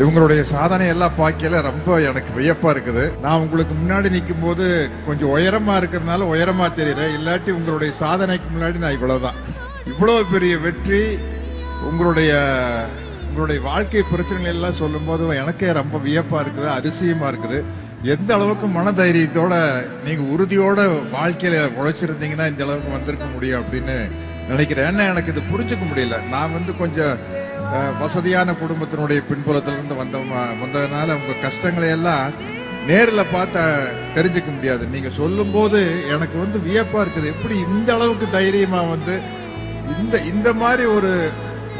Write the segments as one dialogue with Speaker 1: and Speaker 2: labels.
Speaker 1: இவங்களுடைய சாதனை எல்லாம் பார்க்கல ரொம்ப எனக்கு வியப்பா இருக்குது. நான் உங்களுக்கு முன்னாடி நிற்கும் போது கொஞ்சம் உயரமா இருக்கிறதுனால உயரமா தெரியல. இல்லாட்டி உங்களுடைய சாதனைக்கு முன்னாடி நான் இவ்வளவுதான். இவ்வளவு பெரிய வெற்றி உங்களுடைய உங்களுடைய வாழ்க்கை பிரச்சனைகள் எல்லாம் சொல்லும்போது எனக்கே ரொம்ப வியப்பா இருக்குது அதிசயமா இருக்குது. எந்த அளவுக்கு மனதைரியத்தோட நீங்க உறுதியோட வாழ்க்கையில உழைச்சிருந்தீங்கன்னா இந்த அளவுக்கு வந்திருக்க முடியும் அப்படின்னு நினைக்கிறேன். ஏன்னா எனக்கு இது புரிஞ்சுக்க முடியல. நான் வந்து கொஞ்சம் வசதியான குடும்பத்தினுடைய பின்புலத்திலிருந்து வந்த வந்ததுனால உங்க கஷ்டங்களை எல்லாம் நேரில் பார்த்து தெரிஞ்சுக்க முடியாது. நீங்க சொல்லும்போது எனக்கு வந்து வியப்பா இருக்குது. எப்படி இந்த அளவுக்கு தைரியமா வந்து இந்த இந்த மாதிரி ஒரு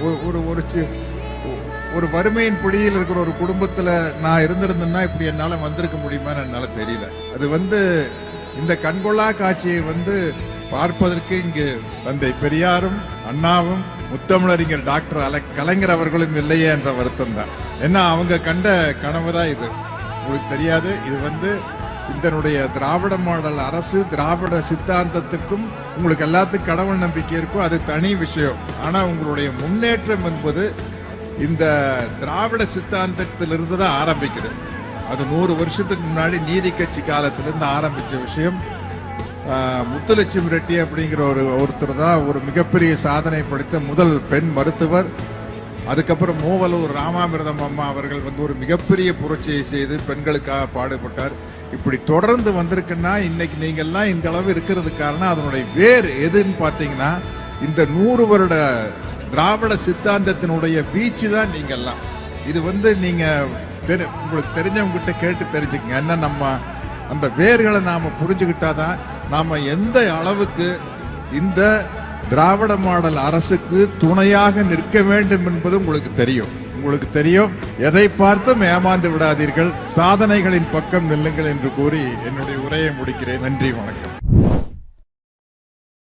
Speaker 1: ஒரு- ஒரு ஒரு சி- ஒரு வறுமையின் பிடியில் இருக்கிற ஒரு குடும்பத்தில் நான் இருந்திருந்தேன்னா இப்படி என்னால் வந்திருக்க முடியுமான்னு என்னால் தெரியல. அது வந்து இந்த கண்கொள்ளா காட்சியை வந்து பார்ப்பதற்கு இங்கு தந்தை பெரியாரும் அண்ணாவும் முத்தமிழறிஞர் டாக்டர் அல கலைஞர் அவர்களும் இல்லையே என்ற வருத்தம் தான். ஏன்னா அவங்க கண்ட கனவு தான் இது. உங்களுக்கு தெரியாது இது வந்து இதனுடைய திராவிட மாடல் அரசு திராவிட சித்தாந்தத்துக்கும் உங்களுக்கு எல்லாத்துக்கும் கடவுள் நம்பிக்கை இருக்கும் அது தனி விஷயம். ஆனால் உங்களுடைய முன்னேற்றம் என்பது இந்த திராவிட சித்தாந்தத்திலிருந்து தான் ஆரம்பிக்குது. அது நூறு வருஷத்துக்கு முன்னாடி நீதி கட்சி காலத்திலிருந்து ஆரம்பித்த விஷயம். முத்துலட்சுமி ரெட்டி அப்படிங்கிற ஒரு ஒருத்தர் தான் ஒரு மிகப்பெரிய சாதனை படைத்த முதல் பெண் மருத்துவர். அதுக்கப்புறம் மூவலூர் ராமாமிர்தம் அம்மா அவர்கள் வந்து ஒரு மிகப்பெரிய புரட்சியை செய்து பெண்களுக்காக பாடுபட்டார். இப்படி தொடர்ந்து வந்திருக்குன்னா இன்னைக்கு நீங்கள்லாம் இந்த அளவு இருக்கிறது காரணம் அதனுடைய வேர் எதுன்னு பார்த்தீங்கன்னா இந்த நூறு வருட திராவிட சித்தாந்தத்தினுடைய வீச்சு தான் நீங்கள்லாம். இது வந்து நீங்கள் தெரி- உங்களுக்கு தெரிஞ்சவங்க கிட்ட கேட்டு தெரிஞ்சுக்கங்க. என்ன நம்ம அந்த வேர்களை நாம் புரிஞ்சுக்கிட்டாதான் நாம எந்த அளவுக்கு இந்த திராவிட மாடல் அரசுக்கு துணையாக நிற்க வேண்டும் என்பது உங்களுக்கு தெரியும். உங்களுக்கு தெரியும். எதை பார்த்தும் ஏமாந்து விடாதீர்கள். சாதனைகளின் பக்கம் நில்லுங்கள் என்று கூறி என்னுடைய உரையை முடிக்கிறேன். நன்றி வணக்கம்.